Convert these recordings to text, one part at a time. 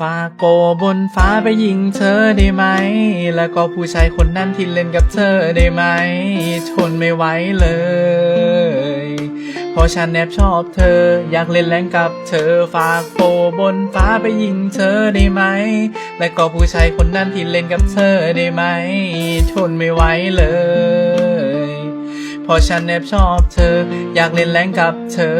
ฝากโกบนฟ้าไปยิงเธอได้ไหม แล้วก็ผู้ชายคนนั้นที่เล่นกับเธอได้ไหม ทนไม่ไหวเลย เพราะฉันแอบชอบเธอ อยากเล่นแรงกับเธอ ฝากโกบนฟ้าไปยิงเธอได้ไหม และก็ผู้ชายคนนั้นที่เล่นกับเธอได้ไหม ทนไม่ไหวเลยเพราะฉันแอบชอบเธอ อยากเล่นแรงกับเธอ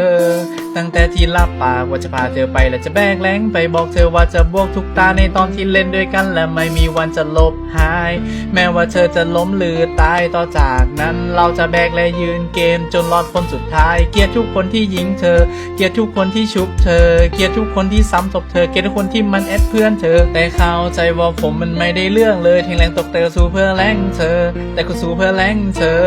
ตั้งแต่ที่รับปากว่าจะพาเธอไปและจะแบกแรงไปบอกเธอว่าจะบวกทุกตาในตอนที่เล่นด้วยกัน และไม่มีวันจะลบหาย แม้ว่าเธอจะล้มหรือตายต่อจากนั้น เราจะแบกและยืนเกมจนรอดคนสุดท้าย เกียดทุกคนที่ยิงเธอ เกียดทุกคนที่ชุบเธอ เกียดทุกคนที่ซ้ำตบเธอ เกียดทุกคนที่มันแอดเพื่อนเธอ แต่เข้าใจว่าผมมันไม่ได้เรื่องเลยทิ้งแรงตกเตอสู้เพื่อแรงเธอ แต่ก็สู้เพื่อแรงเธอ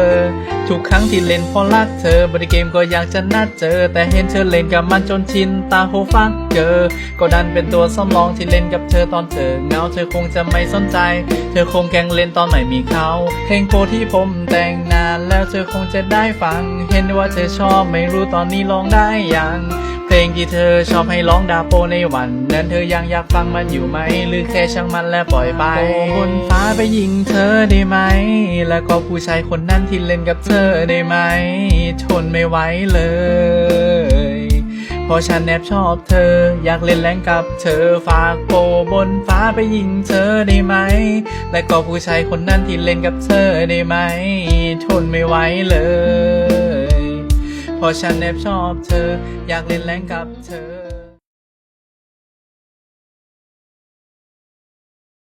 ทุกครั้งที่เล่นเพราะรักเธอบริเกมก็อยากจะนัดเจอ แต่เห็นเธอเล่นกับมันจนชินตาโหฟักเจอ ก็ดันเป็นตัวสำรองที่เล่นกับเธอตอนเธอเงาเธอคงจะไม่สนใจ เธอคงแกงเล่นตอนไม่มีเขาเพลงโปรที่ผมแต่งนานแล้วเธอคงจะได้ฟัง เห็นว่าเธอชอบไม่รู้ตอนนี้ร้องได้ยังเพลงที่เธอชอบให้ร้องดาโปในวัน นั้นเธอยังอยากฟังมันอยู่ไหม หรือแค่ช่างมันและปล่อยไปบนฟ้าไปยิงเธอได้ไหม แล้วก็ผู้ชายคนนั้นที่เล่นกับเธอได้ไหม ทนไม่ไหวเลย ราะฉันแอบชอบเธอ อยากเล่นแรงกับเธอ ฝากโปบนฟ้าไปยิงเธอได้ไหม และก็ผู้ชายคนนั้นที่เล่นกับเธอได้ไหม ทนไม่ไหวเลยเพราะฉันแอบชอบเธอ อยากเล่นแรงกับเธอ